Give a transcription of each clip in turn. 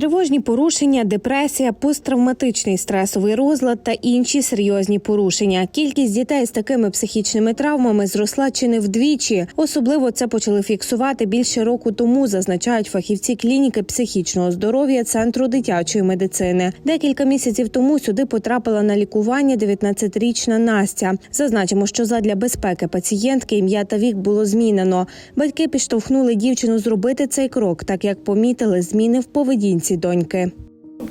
Тривожні порушення, депресія, посттравматичний стресовий розлад та інші серйозні порушення. Кількість дітей з такими психічними травмами зросла чи не вдвічі. Особливо це почали фіксувати більше року тому, зазначають фахівці клініки психічного здоров'я Центру дитячої медицини. Декілька місяців тому сюди потрапила на лікування 19-річна Настя. Зазначимо, що задля безпеки пацієнтки ім'я та вік було змінено. Батьки підштовхнули дівчину зробити цей крок, так як помітили зміни в поведінці доньки.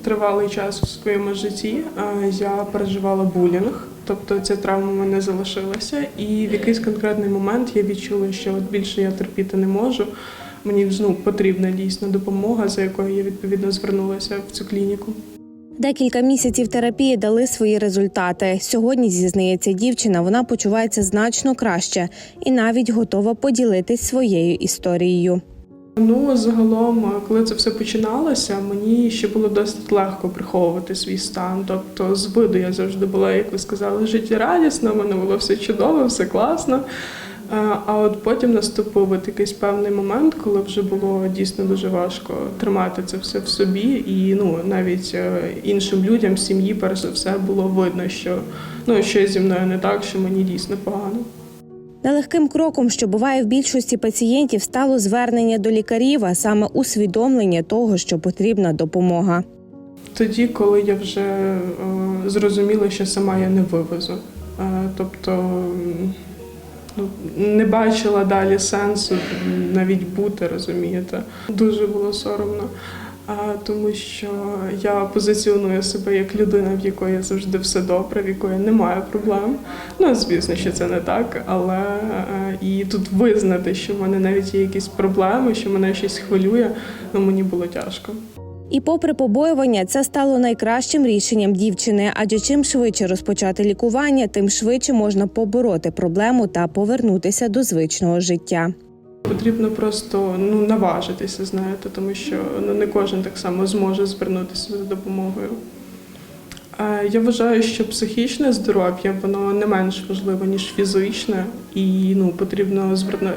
Тривалий час у своєму житті е, я переживала булінг, тобто ця травма в мене залишилася. І в якийсь конкретний момент я відчула, що от більше я терпіти не можу. Мені ну, потрібна дійсно допомога, за якою я відповідно звернулася в цю клініку. Декілька місяців терапії дали свої результати. Сьогодні зізнається дівчина, вона почувається значно краще і навіть готова поділитись своєю історією. Ну, загалом, коли це все починалося, мені ще було досить легко приховувати свій стан. Тобто, з виду я завжди була, як ви сказали, життєрадісна, в мене було все чудово, все класно. Е, А от потім наступив от якийсь певний момент, коли вже було дійсно дуже важко тримати це все в собі, і ну навіть е, іншим людям, сім'ї, перш за все, було видно, що ну щось зі мною не так, що мені дійсно погано. Нелегким кроком, що буває в більшості пацієнтів, стало звернення до лікарів, а саме усвідомлення того, що потрібна допомога. Тоді, коли я вже е, зрозуміла, що сама я не вивезу. Е, тобто ну, не бачила далі сенсу навіть бути, розумієте. Дуже було соромно. Тому що я позиціоную себе як людина, в якої завжди все добре, в якої немає проблем. Ну, звісно, що це не так, але е, і тут визнати, що в мене навіть є якісь проблеми, що мене щось хвилює, ну мені було тяжко. І, попри побоювання, це стало найкращим рішенням дівчини, адже чим швидше розпочати лікування, тим швидше можна побороти проблему та повернутися до звичного життя. Потрібно просто ну наважитися, знаєте, тому що ну не кожен так само зможе звернутися за допомогою. Я вважаю, що психічне здоров'я воно не менш важливе, ніж фізичне, і ну потрібно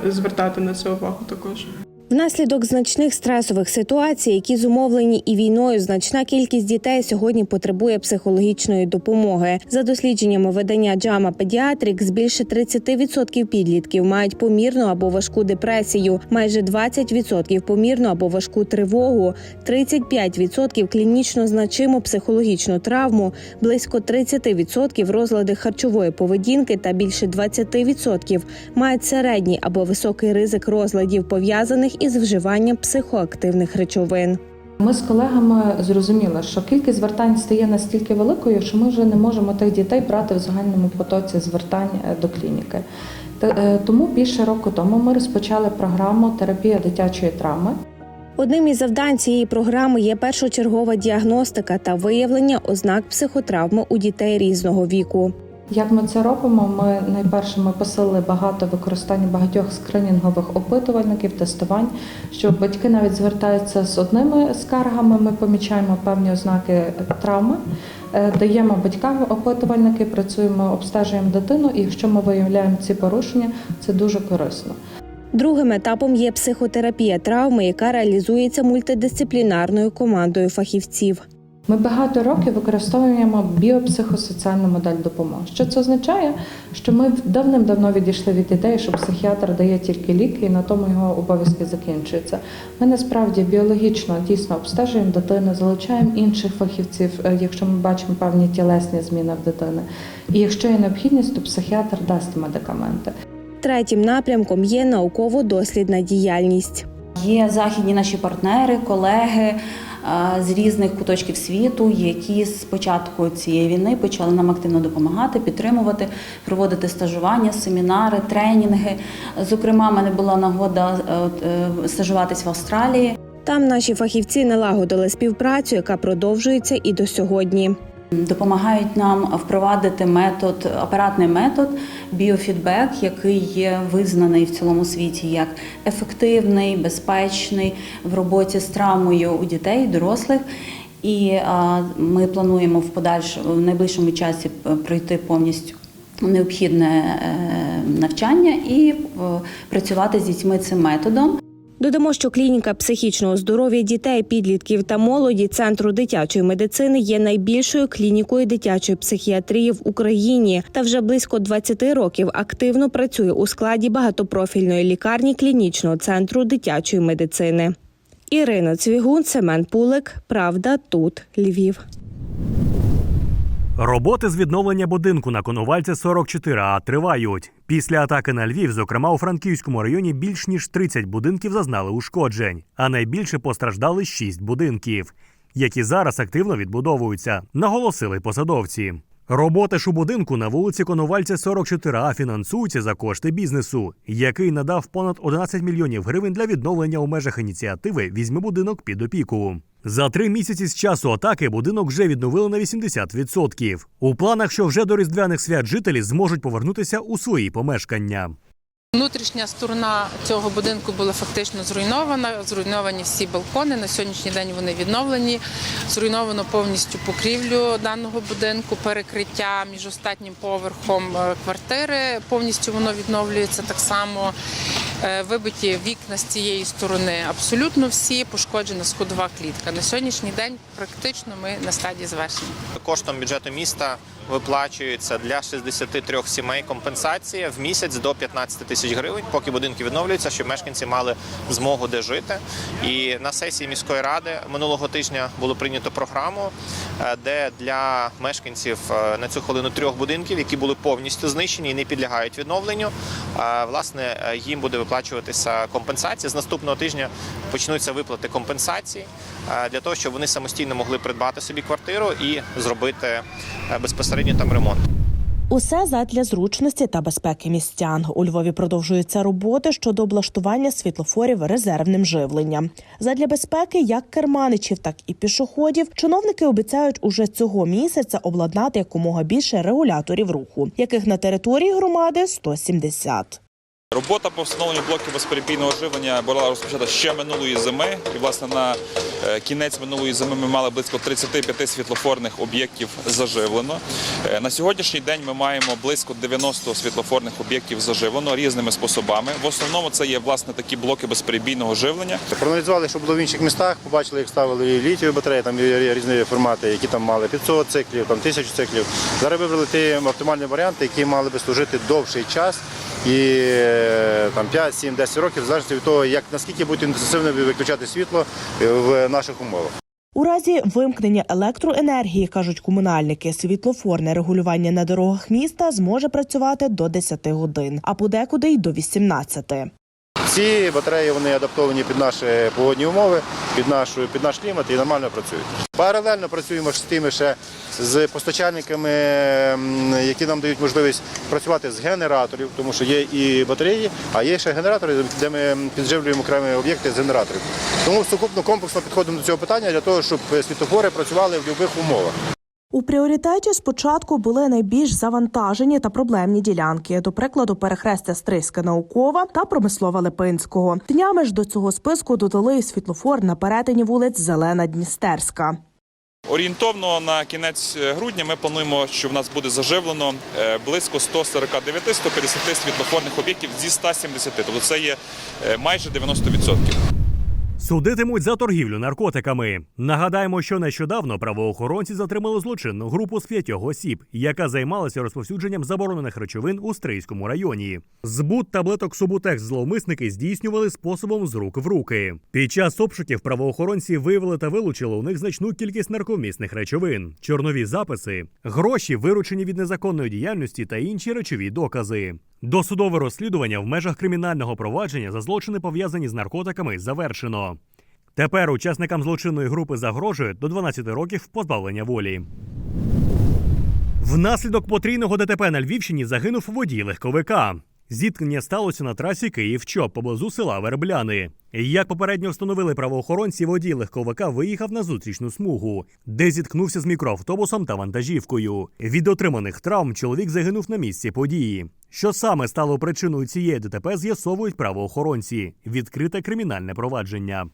звертати на це увагу також. Внаслідок значних стресових ситуацій, які зумовлені і війною, значна кількість дітей сьогодні потребує психологічної допомоги. За дослідженнями видання JAMA Pediatrics, більше 30% підлітків мають помірну або важку депресію, майже 20% помірну або важку тривогу, 35% клінічно значиму психологічну травму, близько 30% розлади харчової поведінки та більше 20% мають середній або високий ризик розладів пов'язаних із вживанням психоактивних речовин. Ми з колегами зрозуміли, що кількість звертань стає настільки великою, що ми вже не можемо тих дітей брати в загальному потоці звертань е, до клініки. Е, Тому більше року тому ми розпочали програму терапія дитячої травми. Одним із завдань цієї програми є першочергова діагностика та виявлення ознак психотравми у дітей різного віку. Як ми це робимо? Ми найперше ми посилили багато використання багатьох скринінгових опитувальників, тестувань, що батьки навіть звертаються з одними скаргами. Ми помічаємо певні ознаки травми, е, даємо батькам опитувальники, працюємо, обстежуємо дитину, і якщо ми виявляємо ці порушення, це дуже корисно. Другим етапом є психотерапія травми, яка реалізується мультидисциплінарною командою фахівців. Ми багато років використовуємо біопсихосоціальну модель допомоги. Що це означає? Що ми давним-давно відійшли від ідеї, що психіатр дає тільки ліки, і на тому його обов'язки закінчуються. Ми насправді біологічно дійсно обстежуємо дитину, залучаємо інших фахівців, е, якщо ми бачимо певні тілесні зміни в дитини. І якщо є необхідність, то психіатр дасть медикаменти. Третім напрямком є науково-дослідна діяльність. Є західні наші партнери, колеги з різних куточків світу, які з початку цієї війни почали нам активно допомагати, підтримувати, проводити стажування, семінари, тренінги. Зокрема, мене була нагода е, е, стажуватись в Австралії. Там наші фахівці налагодили співпрацю, яка продовжується і до сьогодні. Допомагають нам впровадити метод, апаратний метод біофідбек, який є визнаний в цілому світі як ефективний, безпечний в роботі з травмою у дітей, дорослих. І ми плануємо в подальшому в найближчому часі пройти повністю необхідне е, навчання і е, працювати з дітьми цим методом. Додамо, що клініка психічного здоров'я дітей, підлітків та молоді центру дитячої медицини є найбільшою клінікою дитячої психіатрії в Україні та вже близько 20 років активно працює у складі багатопрофільної лікарні клінічного центру дитячої медицини. Ірина Цвігун, Семен Пулик. Правда, тут Львів. Роботи з відновлення будинку на Коновальця 44А тривають. Після атаки на Львів, зокрема у Франківському районі, більш ніж 30 будинків зазнали ушкоджень, а найбільше постраждали 6 будинків, які зараз активно відбудовуються, наголосили посадовці. Роботи ж у будинку на вулиці Коновальця 44А фінансуються за кошти бізнесу, який надав понад 11 мільйонів гривень для відновлення у межах ініціативи Візьми будинок під опіку. За три місяці з часу атаки будинок вже відновили на 80%. У планах, що вже до різдвяних свят жителі зможуть повернутися у свої помешкання. Внутрішня сторона цього будинку була фактично зруйнована. Зруйновані всі балкони. На сьогоднішній день вони відновлені. Зруйновано повністю покрівлю даного будинку, перекриття між остатнім поверхом е, квартири. Повністю воно відновлюється так само. Е, Вибиті вікна з цієї сторони абсолютно всі, пошкоджена сходова клітка. На сьогоднішній день практично ми на стадії завершення. Коштом бюджету міста виплачується для 63 сімей компенсація в місяць до 15 тисяч гривень, поки будинки відновлюються, щоб мешканці мали змогу де жити. І на сесії міської ради минулого тижня було прийнято програму, е, де для мешканців е, на цю хвилину трьох будинків, які були повністю знищені і не підлягають відновленню, власне їм буде виплачуватися компенсація. З наступного тижня почнуться виплати компенсацій е, для того, щоб вони самостійно могли придбати собі квартиру і зробити е, безпосередньо там ремонт. Усе задля зручності та безпеки містян. У Львові продовжуються роботи щодо облаштування світлофорів резервним живленням. Задля безпеки як керманичів, так і пішоходів. Чиновники обіцяють уже цього місяця обладнати якомога більше регуляторів руху, яких на території громади 170. Робота по встановленню блоків безперебійного живлення була розпочата ще минулої зими. І, власне, на е, кінець минулої зими ми мали близько 35 світлофорних об'єктів заживлено. Е, На сьогоднішній день ми маємо близько 90 світлофорних об'єктів заживлено різними способами. В основному це є власне такі блоки безперебійного живлення. Проаналізували, що було в інших містах, побачили, як ставили літієві батареї, там є різні формати, які там мали 500 циклів, там 1000 циклів. Зараз вибрали ті оптимальні варіанти, які мали би служити довший час і е, там 5, 7, 10 років, в залежності від того, як наскільки будуть інтенсивно виключати світло е, в наших умовах. У разі вимкнення електроенергії, кажуть комунальники, світлофорне регулювання на дорогах міста зможе працювати до 10 годин, а подекуди й до 18. Ці батареї вони адаптовані під наші погодні умови, під нашу під наш клімат і нормально працюють. Паралельно працюємо з тими ще з постачальниками, які нам дають можливість працювати з генераторів, тому що є і батареї, а є ще генератори, де ми підживлюємо окремі об'єкти з генераторів. Тому сукупно комплексно підходимо до цього питання для того, щоб світлофори працювали в будь-яких умовах. У пріоритеті спочатку були найбільш завантажені та проблемні ділянки, до прикладу, перехрестя Стрийська наукова та промислова Липинського. Днями ж до цього списку додали світлофор на перетині вулиць Зелена Дністерська. Орієнтовно на кінець е, грудня ми плануємо, що в нас буде заживлено е, близько 149-150 світлофорних об'єктів зі 170. Тобто це є е, майже 90%. Судитимуть за торгівлю наркотиками. Нагадаємо, що нещодавно правоохоронці затримали злочинну групу з п'ятьох осіб, яка займалася розповсюдженням заборонених речовин у Стрийському районі. Збут таблеток Субутекс зловмисники здійснювали способом з рук в руки. Під час обшуків правоохоронці виявили та вилучили у них значну кількість наркомісних речовин, чорнові записи, гроші, виручені від незаконної діяльності та інші речові докази. Досудове розслідування в межах кримінального провадження за злочини пов'язані з наркотиками завершено. Тепер учасникам злочинної групи загрожує до 12 років позбавлення волі. Внаслідок потрійного ДТП на Львівщині загинув водій легковика. Зіткнення сталося на трасі Київ-Чоп поблизу села Вербляни. Як попередньо встановили правоохоронці, водій легковика виїхав на зустрічну смугу, де зіткнувся з мікроавтобусом та вантажівкою. Від отриманих травм чоловік загинув на місці події. Що саме стало причиною цієї ДТП, з'ясовують правоохоронці. Відкрите кримінальне провадження.